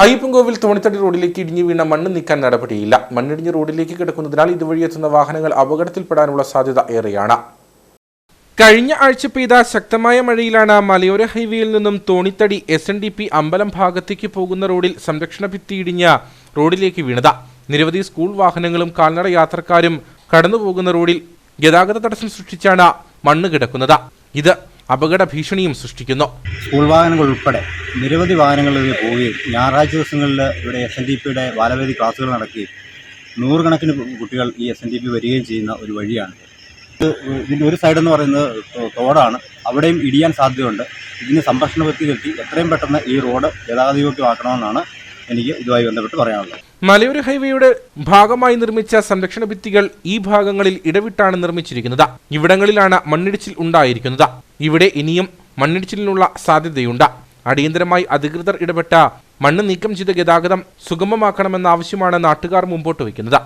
അയ്യപ്പൻകോവിൽ തോണിത്തടി റോഡിലേക്ക് ഇടിഞ്ഞു വീണ മണ്ണ് നീക്കാൻ നടപടിയില്ല. മണ്ണിടിഞ്ഞ് റോഡിലേക്ക് കിടക്കുന്നതിനാൽ ഇതുവഴി എത്തുന്ന വാഹനങ്ങൾ അപകടത്തിൽപ്പെടാനുള്ള സാധ്യത ഏറെയാണ്. കഴിഞ്ഞ ആഴ്ച പെയ്ത ശക്തമായ മഴയിലാണ് മലയോര ഹൈവേയിൽ നിന്നും Thonithadi S N D P അമ്പലം ഭാഗത്തേക്ക് പോകുന്ന റോഡിൽ സംരക്ഷണ ഭിത്തി ഇടിഞ്ഞ് റോഡിലേക്ക് വീണത്. നിരവധി സ്കൂൾ വാഹനങ്ങളും കാൽനട യാത്രക്കാരും കടന്നുപോകുന്ന റോഡിൽ ഗതാഗത തടസ്സം സൃഷ്ടിച്ചാണ് മണ്ണ് കിടക്കുന്നത്. ഇത് അപകട ഭീഷണിയും സൃഷ്ടിക്കുന്നു. സ്കൂൾ വാഹനങ്ങൾ ഉൾപ്പെടെ നിരവധി വാഹനങ്ങൾ ഇതിൽ പോവുകയും ഞായറാഴ്ച ദിവസങ്ങളിൽ ഇവിടെ എസ് എൻ ഡി പിയുടെ ബാലവേദി ക്ലാസ്സുകൾ നടക്കുകയും നൂറുകണക്കിന് കുട്ടികൾ ഈ എസ് എൻ ഡി പി വരികയും ചെയ്യുന്ന ഒരു വഴിയാണ്. ഇത് ഇതിന്റെ ഒരു സൈഡ് എന്ന് പറയുന്നത് റോഡാണ് അവിടെയും ഇടിയാൻ സാധ്യതയുണ്ട്. ഇതിന് സംരക്ഷണ ഭിത്തി കെട്ടി. എത്രയും പെട്ടെന്ന് ഈ റോഡ് ഗതാഗതയോഗ്യമാക്കണമെന്നാണ് എനിക്ക് ഇതുമായി ബന്ധപ്പെട്ട് പറയാനുള്ളത്. മലയോര ഹൈവേയുടെ ഭാഗമായി നിർമ്മിച്ച സംരക്ഷണ ഭിത്തികൾ ഈ ഭാഗങ്ങളിൽ ഇടവിട്ടാണ് നിർമ്മിച്ചിരിക്കുന്നത്. ഇവിടങ്ങളിലാണ് മണ്ണിടിച്ചിൽ ഉണ്ടായിരിക്കുന്നത്. ഇവിടെ ഇനിയും മണ്ണിടിച്ചിലിനുള്ള സാധ്യതയുണ്ട്. അടിയന്തരമായി അധികൃതർ ഇടപെട്ട മണ്ണ് നീക്കം ചെയ്ത ഗതാഗതം സുഗമമാക്കണമെന്ന ആവശ്യമാണ് നാട്ടുകാർ മുമ്പോട്ട് വയ്ക്കുന്നത്.